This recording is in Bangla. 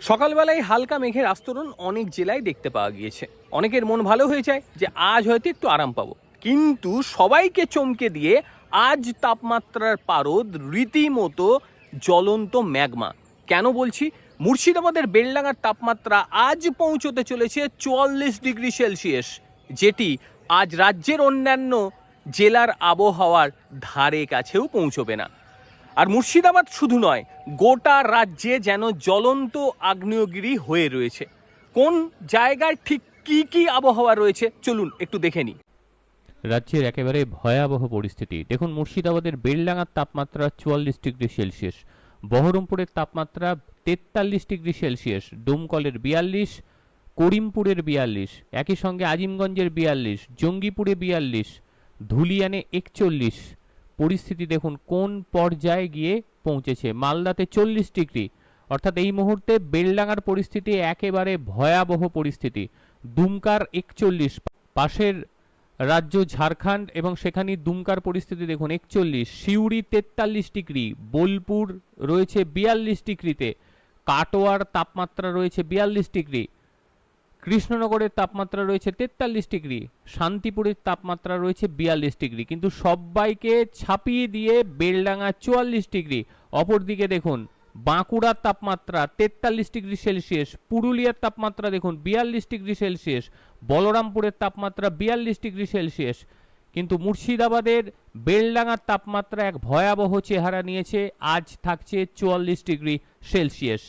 সকালবেলায় হালকা মেঘের আস্তরণ অনেক জেলায় দেখতে পাওয়া গিয়েছে। অনেকের মন ভালো হয়ে যায় যে আজ হয়তো একটু আরাম পাবো। কিন্তু সবাইকে চমকে দিয়ে আজ তাপমাত্রার পারদ রীতিমতো জ্বলন্ত ম্যাগমা। কেন বলছি? মুর্শিদাবাদের বেলডাঙ্গার তাপমাত্রা আজ পৌঁছতে চলেছে চুয়াল্লিশ ডিগ্রি সেলসিয়াস, যেটি আজ রাজ্যের অন্যান্য জেলার আবহাওয়ার ধারে কাছেও পৌঁছবে না। আর মুর্শিদাবাদ শুধু নয়, গোটা রাজ্যে যেন জ্বলন্ত আগ্নেয়গিরি হয়ে রয়েছে। কোন জায়গায় ঠিক কি কি আবহাওয়া রয়েছে, চলুন একটু দেখে নিই। রাজ্যের একেবারে ভয়াবহ পরিস্থিতি। দেখুন, মুর্শিদাবাদের বেলডাঙ্গার তাপমাত্রা চুয়াল্লিশ ডিগ্রি সেলসিয়াস, বহরমপুরের তাপমাত্রা তেতাল্লিশ ডিগ্রি সেলসিয়াস, ডোমকলের বিয়াল্লিশ, করিমপুরের বিয়াল্লিশ, একই সঙ্গে আজিমগঞ্জের বিয়াল্লিশ, জঙ্গিপুরে বিয়াল্লিশ, ধুলিয়ানে একচল্লিশ পরিস্থিতি দেখুন, কোন পর্যায়ে গিয়ে পৌঁছেছে? মালদাতে চল্লিশ ডিগ্রি। অর্থাৎ এই মুহূর্তে বেলডাঙ্গার পরিস্থিতি একেবারে ভয়াবহ পরিস্থিতি। দুমকার একচল্লিশ, পাশের রাজ্য ঝাড়খণ্ড এবং সেখানে দুমকার পরিস্থিতি দেখুন, একচল্লিশ, সিউড়ি তেতাল্লিশ ডিগ্রি, বোলপুর রয়েছে বিয়াল্লিশ ডিগ্রিতে, কাটোয়ার তাপমাত্রা রয়েছে বিয়াল্লিশ ডিগ্রি। কৃষ্ণনগরের তাপমাত্রা রয়েছে তেতাল্লিশ ডিগ্রি, শান্তিপুরের তাপমাত্রা রয়েছে বিয়াল্লিশ ডিগ্রি, কিন্তু সবাইকে ছাপিয়ে দিয়ে বেলডাঙ্গা চুয়াল্লিশ ডিগ্রি। অপরদিকে দেখুন, বাঁকুড়ার তাপমাত্রা তেতাল্লিশ ডিগ্রি সেলসিয়াস, পুরুলিয়ার তাপমাত্রা দেখুন বিয়াল্লিশ ডিগ্রি সেলসিয়াস, বলরামপুরের তাপমাত্রা বিয়াল্লিশ ডিগ্রি সেলসিয়াস। কিন্তু মুর্শিদাবাদের বেলডাঙার তাপমাত্রা এক ভয়াবহ চেহারা নিয়েছে, আজ থাকছে চুয়াল্লিশ ডিগ্রি সেলসিয়াস।